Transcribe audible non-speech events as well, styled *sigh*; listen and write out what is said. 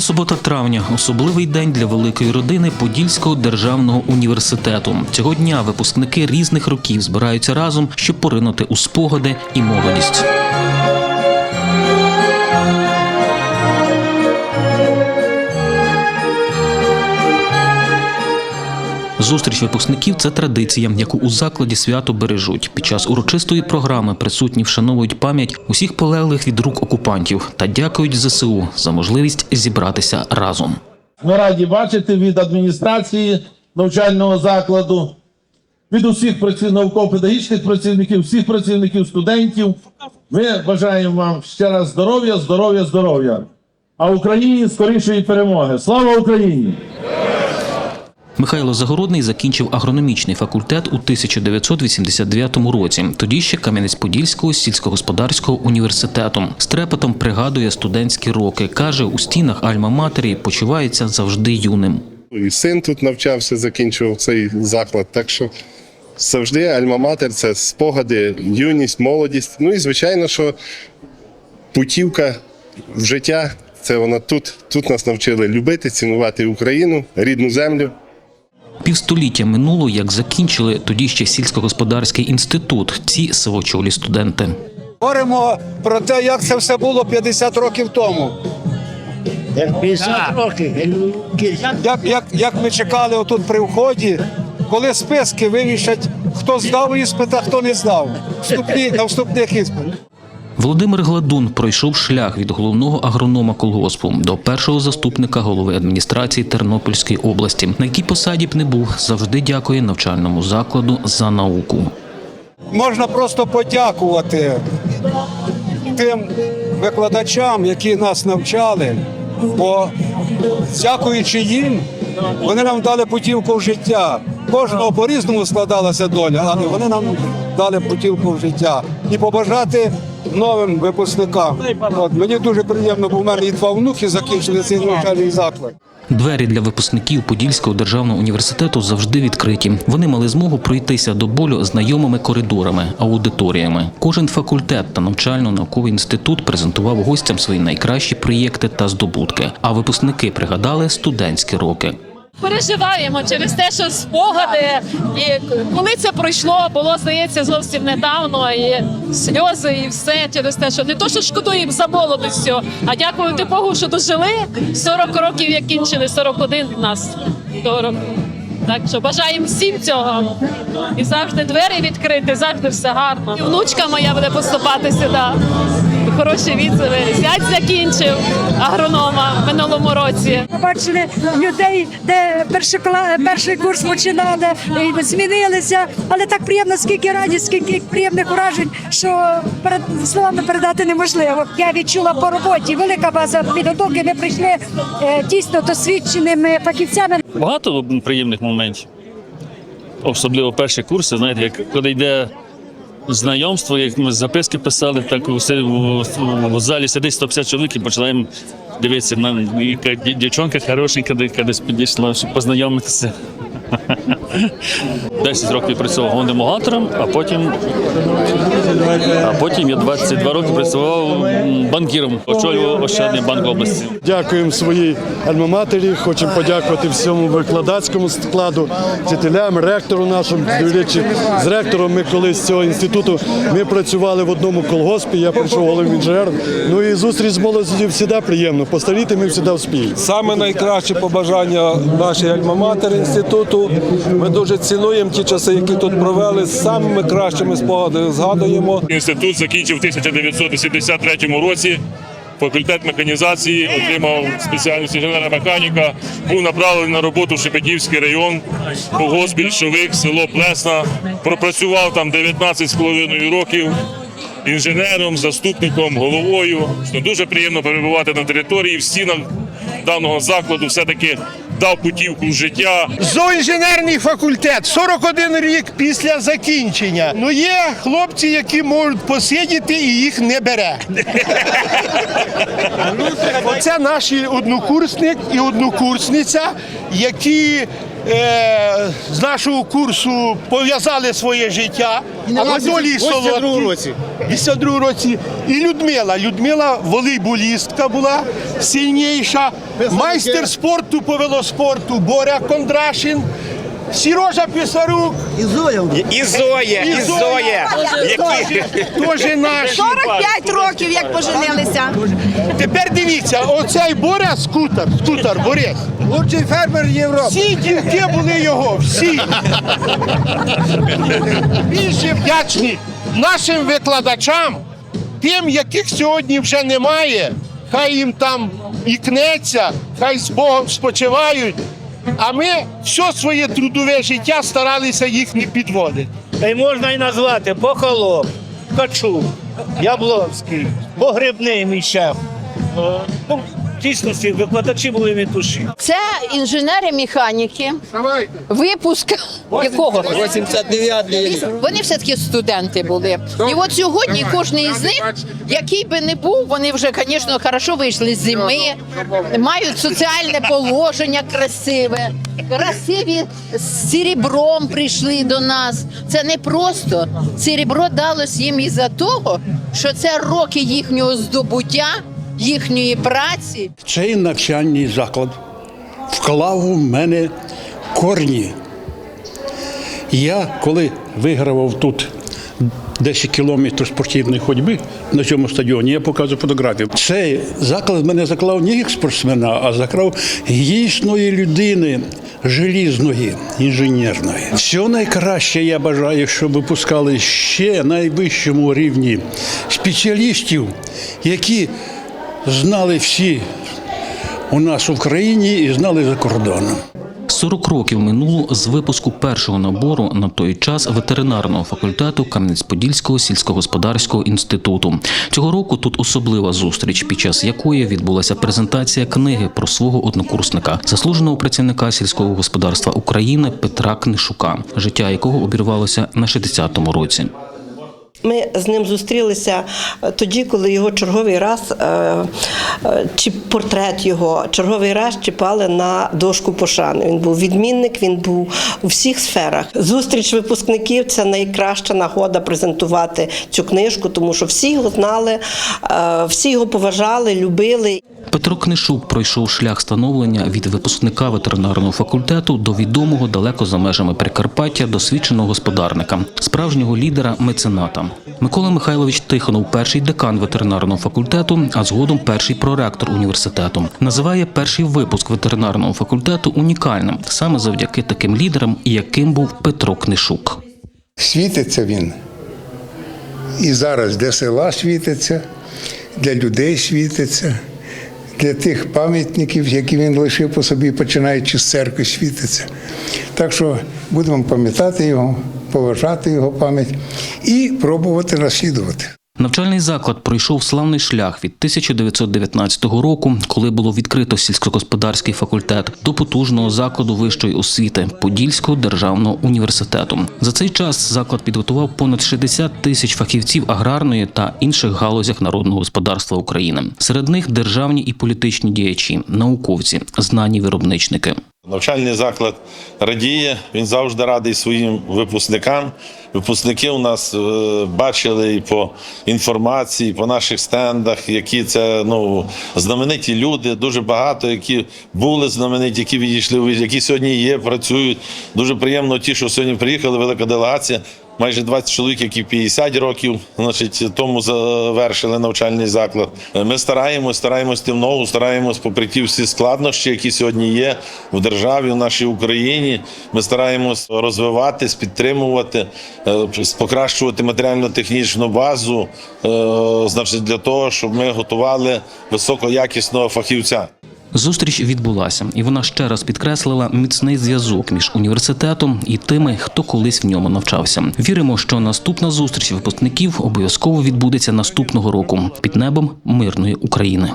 Субота травня особливий день для великої родини Подільського державного університету. Цього дня випускники різних років збираються разом, щоб поринути у спогади і молодість. Зустріч випускників це традиція, яку у закладі свято бережуть. Під час урочистої програми присутні вшановують пам'ять усіх полеглих від рук окупантів та дякують ЗСУ за можливість зібратися разом. Ми раді бачити від адміністрації навчального закладу, від усіх науково-педагогічних працівників, всіх працівників, студентів. Ми бажаємо вам ще раз здоров'я, здоров'я, здоров'я. А Україні скорішої перемоги. Слава Україні! Михайло Загородний закінчив агрономічний факультет у 1989 році. Тоді ще Кам'янець-Подільського сільськогосподарського університету. З трепетом пригадує студентські роки. каже, у стінах Альма-Матері почувається завжди юним. І син тут навчався, закінчував цей заклад. Так що завжди альма-матер це спогади, юність, молодість. Ну і звичайно, що путівка в життя це вона тут. Тут нас навчили любити, цінувати Україну, рідну землю. Півстоліття минуло, як закінчили тоді ще сільськогосподарський інститут. Ці сивочолі студенти. Говоримо про те, як це все було 50 років тому. Як 50 років. Як, як, як ми чекали отут при вході, коли списки вивішать, хто здав іспит, а хто не здав. Вступні, на вступних іспитах. Володимир Гладун пройшов шлях від головного агронома колгоспу до першого заступника голови адміністрації Тернопільської області. На якій посаді б не був, завжди дякує навчальному закладу за науку. Можна просто подякувати тим викладачам, які нас навчали, бо дякуючи їм, вони нам дали путівку в життя. Кожного по-різному складалася доля, але вони нам дали путівку в життя. І побажати новим випускникам. От, мені дуже приємно, бо в мене і два внуки закінчили цей навчальний заклад. Двері для випускників Подільського державного університету завжди відкриті. Вони мали змогу пройтися до болю знайомими коридорами, аудиторіями. Кожен факультет та навчально-науковий інститут презентував гостям свої найкращі проєкти та здобутки. А випускники пригадали студентські роки. Переживаємо через те, що спогади, і коли це пройшло, було здається зовсім недавно, і сльози, і все через те, що не то, що шкодуємо за молодістю, а дякувати Богу, що дожили 40 років, як кінчили 41 в нас того року. Так що бажаємо всім цього. І завжди двері відкриті, завжди все гарно. І внучка моя буде поступати сюди. Хороші відзиви. Зять закінчив агронома в минулому році. Ми Бачили людей, де перший, кла- перший курс починали, і змінилися. Але так приємно, скільки радість, скільки приємних вражень, що перед словами передати неможливо. Я відчула по роботі велика база підготовки. Ми прийшли е, дійсно досвідченими фахівцями. Багато приємних моментів. Особливо перші курси, знаєте, як коли йде знайомство, як ми записки писали, так у, у залі сидить 150 чоловік і починаємо дивитися на яка дів- дівчонка хорошенька, де кудись підійшла, щоб познайомитися. *laughs* 10 років працював гонемогатором, а потім, а потім я 22 роки працював банкіром, очолював Ощадний банк області. Дякуємо своїй альмаматері. Хочемо подякувати всьому викладацькому складу, вчителям, ректору нашому. Речі, з ректором ми колись з цього інституту ми працювали в одному колгоспі. Я прийшов головним інженером. Ну і зустріч з молоддю завжди приємно. Постаріти ми завжди вспіємо. Саме найкраще побажання нашій альма-матері інституту. Ми дуже цінуємо ті часи, які тут провели. З самими кращими спогадами згадуємо. Інститут закінчив в 1983 році. Факультет механізації отримав спеціальність інженера-механіка. Був направлений на роботу в Шепетівський район, колгосп більшовик, село Плесна. Пропрацював там 19,5 років інженером, заступником, головою. Дуже приємно перебувати на території в стінах даного закладу. Все-таки дав путівку в життя. Зооінженерний факультет 41 рік після закінчення. Ну є хлопці, які можуть посидіти і їх не бере. *laughs* Це наші однокурсник і однокурсниця, які з нашого курсу пов'язали своє життя. Анатолій Солодкий. році. 82 році. І Людмила. Людмила волейболістка була сильніша. Майстер спорту по велоспорту Боря Кондрашин. Сережа Писарук. І Зоя, і Зоя. Які... Теж наші. 45 років, як поженилися. Тепер дивіться, оцей Боря скутер, скутер, Борис. Лучший фермер Європи. Всі дівки були його, всі. Більше вдячні нашим викладачам, тим, яких сьогодні вже немає. Хай їм там і кнеться, хай з Богом спочивають. А ми все своє трудове життя старалися їх не підводити. Та й можна і назвати Похолоп, Качук, Яблонський, Погребний мій шеф. Дійсності викладачі були від душі. Це інженери-механіки. Випуск якого? 89 Вони все-таки студенти були. І от сьогодні кожен із них, який би не був, вони вже, звісно, хорошо вийшли з зими, мають соціальне положення красиве, красиві з серебром прийшли до нас. Це не просто серебро далось їм із-за того, що це роки їхнього здобуття, їхньої праці. Цей навчальний заклад вклав у мене корні. Я, коли вигравав тут 10 кілометрів спортивної ходьби на цьому стадіоні, я показую фотографію. Цей заклад мене заклав не як спортсмена, а заклав гідної людини, желізної, інженерної. Все найкраще я бажаю, щоб випускали ще найвищому рівні спеціалістів, які знали всі у нас в Україні і знали за кордоном. 40 років минуло з випуску першого набору на той час ветеринарного факультету Кам'янець-Подільського сільськогосподарського інституту. Цього року тут особлива зустріч, під час якої відбулася презентація книги про свого однокурсника, заслуженого працівника сільського господарства України Петра Книшука, життя якого обірвалося на 60-му році. Ми з ним зустрілися е, тоді, коли його черговий раз е, е, чи портрет його черговий раз чіпали на дошку пошани. Він був відмінник, він був у всіх сферах. Зустріч випускників це найкраща нагода презентувати цю книжку, тому що всі його знали, всі його поважали, любили. Петро Книшук пройшов шлях становлення від випускника ветеринарного факультету до відомого далеко за межами Прикарпаття досвідченого господарника, справжнього лідера мецената. Микола Михайлович Тихонов, перший декан ветеринарного факультету, а згодом перший проректор університету, називає перший випуск ветеринарного факультету унікальним саме завдяки таким лідерам, яким був Петро Книшук. Світиться він. І зараз для села світиться, для людей світиться, для тих пам'ятників, які він лишив по собі, починаючи з церкви, світиться. Так що будемо пам'ятати його, поважати його пам'ять і пробувати наслідувати. Навчальний заклад пройшов славний шлях від 1919 року, коли було відкрито сільськогосподарський факультет, до потужного закладу вищої освіти Подільського державного університету. За цей час заклад підготував понад 60 тисяч фахівців аграрної та інших галузях народного господарства України. Серед них державні і політичні діячі, науковці, знані виробничники. Навчальний заклад радіє, він завжди радий своїм випускникам. Випускники у нас е, бачили і по інформації, і по наших стендах, які це ну, знамениті люди, дуже багато, які були знамениті, які відійшли, які сьогодні є, працюють. Дуже приємно ті, що сьогодні приїхали, велика делегація. Майже 20 чоловік, які 50 років, значить, тому завершили навчальний заклад. Ми стараємось, стараємось тим ногу, стараємось попри ті всі складнощі, які сьогодні є в державі, в нашій Україні. Ми стараємось розвиватись, підтримувати, е, покращувати матеріально-технічну базу, е, значить, для того, щоб ми готували високоякісного фахівця. Зустріч відбулася, і вона ще раз підкреслила міцний зв'язок між університетом і тими, хто колись в ньому навчався. Віримо, що наступна зустріч випускників обов'язково відбудеться наступного року під небом мирної України.